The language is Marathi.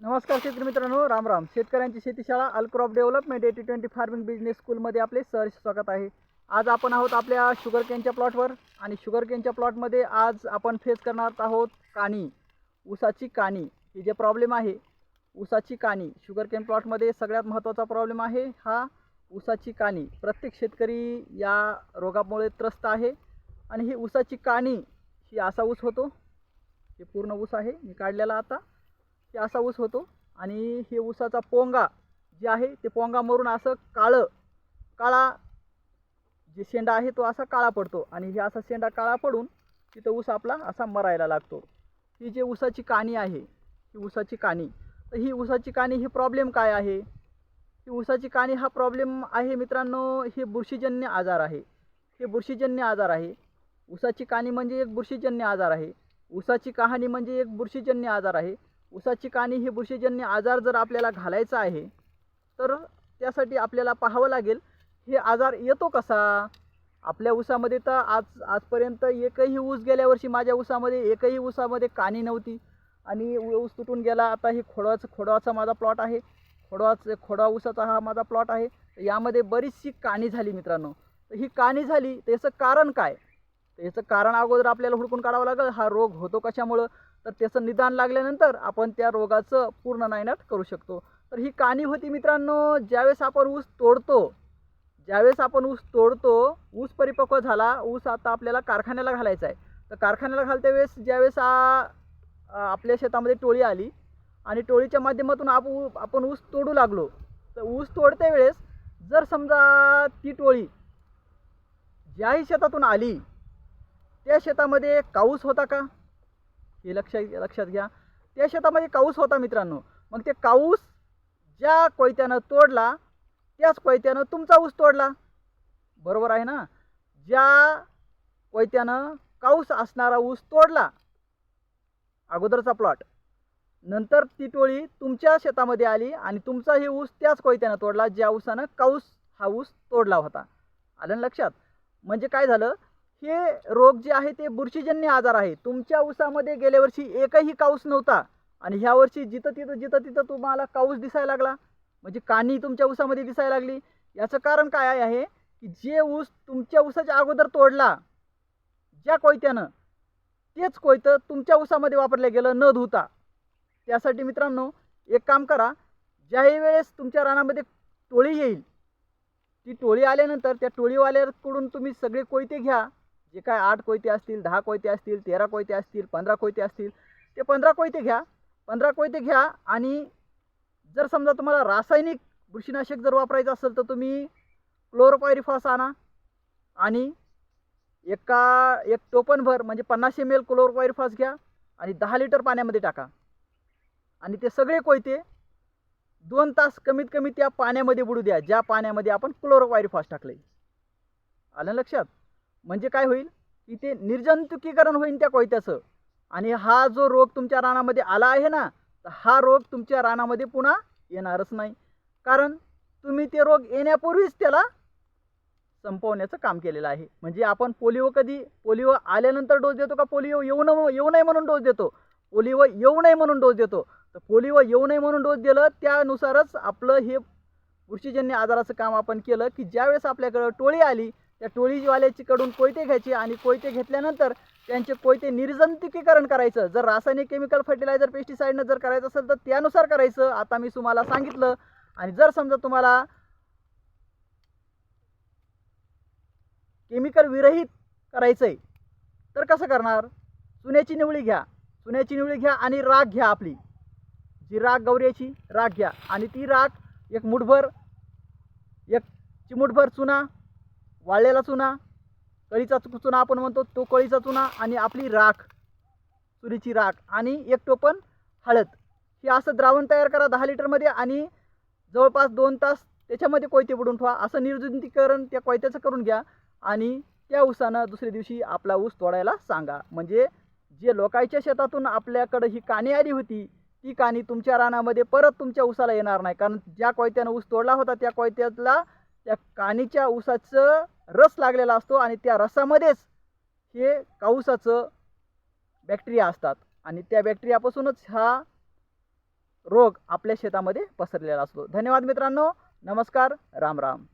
नमस्कार शेतकरी मित्रांनो राम राम. शेतकऱ्यांची शेतीशाळा Allcrop development eighty twenty farming business स्कूलमध्ये आपले सहर्ष स्वागत आहे. आज आपण आहोत आपल्या शुगर केनच्या प्लॉटवर आणि शुगर केनच्या प्लॉटमध्ये आज आपण फेस करणार आहोत काणी. ऊसाची काणी. ही जे प्रॉब्लेम आहे ऊसाची काणी. शुगर केन प्लॉटमध्ये सगळ्यात महत्त्वाचा प्रॉब्लेम आहे हा ऊसाची काणी. प्रत्येक शेतकरी या रोगामुळे त्रस्त आहे आणि ही ऊसाची काणी ही असा ऊस होतो. हे पूर्ण ऊस आहे. मी काढलेला आता. ते असा ऊस होतो. आणि हे ऊसाचा पोंगा जे आहे ते पोंगा मरून असं काळं काळा जे शेंडा आहे तो असा काळा पडतो. आणि हे असा शेंडा काळा पडून तिथं ऊस आपला असा मरायला लागतो. ही जे ऊसाची काणी आहे ही ऊसाची काणी तर ही ऊसाची काणी ही प्रॉब्लेम काय आहे? ही ऊसाची काणी हा प्रॉब्लेम आहे मित्रांनो हे बुरशीजन्य आजार आहे. हे बुरशीजन्य आजार आहे. ऊसाची काणी म्हणजे एक बुरशीजन्य आजार आहे. ऊसाची कहाणी म्हणजे एक बुरशीजन्य आजार आहे. उसाची काणी ही बुरशीजन्य आजार जर आपल्याला घालायचा आहे तर त्यासाठी आपल्याला पाहावं लागेल हे आजार येतो कसा? आपल्या ऊसामध्ये तर आज आजपर्यंत एकही ऊस गेल्या वर्षी माझ्या ऊसामध्ये एकही ऊसामध्ये काणी नव्हती. आणि ऊस तुटून गेला आता हे खोडवाचं खोडवाचा माझा प्लॉट आहे. खोडवाच खोडवा ऊसाचा हा माझा प्लॉट आहे. यामध्ये बरीचशी काणी झाली मित्रांनो. तर ही काणी झाली त्याचं कारण काय? याचं कारण अगोदर आपल्याला हुडकून काढावं लागेल हा रोग होतो कशामुळं? तर त्याचं निदान लागल्यानंतर आपण त्या रोगाचं पूर्ण नायनाट करू शकतो. तर ही काणी होती मित्रांनो ज्यावेळेस आपण ऊस तोडतो ज्यावेळेस आपण ऊस तोडतो ऊस परिपक्व झाला ऊस आता आपल्याला कारखान्याला घालायचा आहे. तर कारखान्याला घालत्या वेळेस ज्यावेळेस आपल्या शेतामध्ये टोळी आली आणि टोळीच्या माध्यमातून आप आपण ऊस तोडू लागलो तर ऊस तोडत्या वेळेस जर समजा ती टोळी ज्याही शेतातून आली त्या शेतामध्ये काऊस होता का? हे लक्ष लक्षात घ्या. त्या शेतामध्ये काऊस होता मित्रांनो. मग ते काऊस ज्या कोयत्यानं तोडला त्याच कोयत्यानं तुमचा ऊस तोडला. बरोबर आहे ना? ज्या कोयत्यानं काऊस असणारा ऊस तोडला. अगोदरचा प्लॉट नंतर ती टोळी तुमच्या शेतामध्ये आली आणि तुमचा हे ऊस त्याच कोयत्यानं तोडला ज्या ऊसानं काऊस हा ऊस तोडला होता. आलं ना लक्षात? म्हणजे काय झालं? हे रोग जे आहे ते बुरशीजन्य आजार आहे. तुमच्या ऊसामध्ये गेल्या वर्षी एकही काऊस नव्हता आणि ह्या वर्षी जिथं तिथं जिथं तिथं तुम्हाला काऊस दिसायला लागला म्हणजे कानी तुमच्या ऊसामध्ये दिसायला लागली याचं कारण काय आहे की जे ऊस तुमच्या ऊसाच्या अगोदर तोडला ज्या कोयत्यानं तेच कोयतं तुमच्या ऊसामध्ये वापरलं गेलं न धुता. त्यासाठी मित्रांनो एक काम करा ज्याही वेळेस तुमच्या रानामध्ये टोळी येईल ती टोळी आल्यानंतर त्या टोळीवाल्याकडून तुम्ही सगळे कोयते घ्या जे काय आठ कोयते असतील दहा कोयते असतील तेरा कोयते असतील पंधरा कोयते असतील ते पंधरा कोयते घ्या. पंधरा कोयते घ्या आणि जर समजा तुम्हाला रासायनिक बुरशीनाशक जर वापरायचं असेल तर तुम्ही क्लोरोपायरिफॉस आणा आणि एका एक टोपनभर म्हणजे पन्नास एम एल क्लोरोपायरिफॉस घ्या आणि दहा लिटर पाण्यामध्ये टाका. आणि ते सगळे कोयते दोन तास कमीत कमी त्या पाण्यामध्ये बुडू द्या ज्या पाण्यामध्ये आपण क्लोरोपायरिफॉस टाकले आलं लक्षात? म्हणजे काय होईल? की ते निर्जंतुकीकरण होईल त्या कोयत्याचं. आणि हा जो रोग तुमच्या रानामध्ये आला आहे ना तर हा रोग तुमच्या रानामध्ये पुन्हा येणारच नाही. कारण तुम्ही ते रोग येण्यापूर्वीच त्याला संपवण्याचं काम केलेलं आहे. म्हणजे आपण पोलिओ कधी पोलिओ आल्यानंतर डोस देतो का? पोलिओ येऊ न येऊ नये म्हणून डोस देतो. पोलिओ येऊ नये म्हणून डोस देतो. तर पोलिओ येऊ नये म्हणून डोस दिलं त्यानुसारच आपलं हे बुरशीजन्य आजाराचं काम आपण केलं की ज्यावेळेस आपल्याकडं टोळी आली त्या टोळीवाल्याचीकडून कोयते घ्यायचे आणि कोयते घेतल्यानंतर त्यांचे कोयते निर्जंतुकीकरण करायचं. जर रासायनिक केमिकल फर्टिलायझर पेस्टिसाईडनं जर करायचं असेल तर त्यानुसार करायचं. आता मी तुम्हाला सांगितलं. आणि जर समजा तुम्हाला केमिकल विरहित करायचं आहे तर कसं करणार? चुन्याची निवळी घ्या. चुन्याची निवळी घ्या आणि राख घ्या आपली. जी राख गौऱ्याची राख घ्या. आणि ती राख एक मुठभर एक चिमुठभर चुना वाळलेला चुना कळीचा चुना आपण म्हणतो तो कळीचा चुना आणि आपली राख चुरीची राख आणि एक टोपण हळद. हे असं द्रावण तयार करा दहा लिटरमध्ये आणि जवळपास दोन तास त्याच्यामध्ये कोयते बुडून ठेवा. असं निर्जंतीकरण त्या कोयत्याचं करून घ्या आणि त्या ऊसानं दुसऱ्या दिवशी आपला ऊस तोडायला सांगा. म्हणजे जे लोकांच्या शेतातून आपल्याकडं ही काणी आली होती ती काणी तुमच्या रानामध्ये परत तुमच्या ऊसाला येणार नाही. कारण ज्या कोयत्यानं ऊस तोडला होता त्या कोयत्यातला त्या काणीच्या ऊसाचं रस लागलेला असतो आणि त्या रसामध्येच हे काऊसाचं बॅक्टेरिया असतात. आणि त्या बॅक्टेरियापासूनच हा रोग आपल्या शेतामध्ये पसरलेला असतो. धन्यवाद मित्रांनो. नमस्कार. राम राम.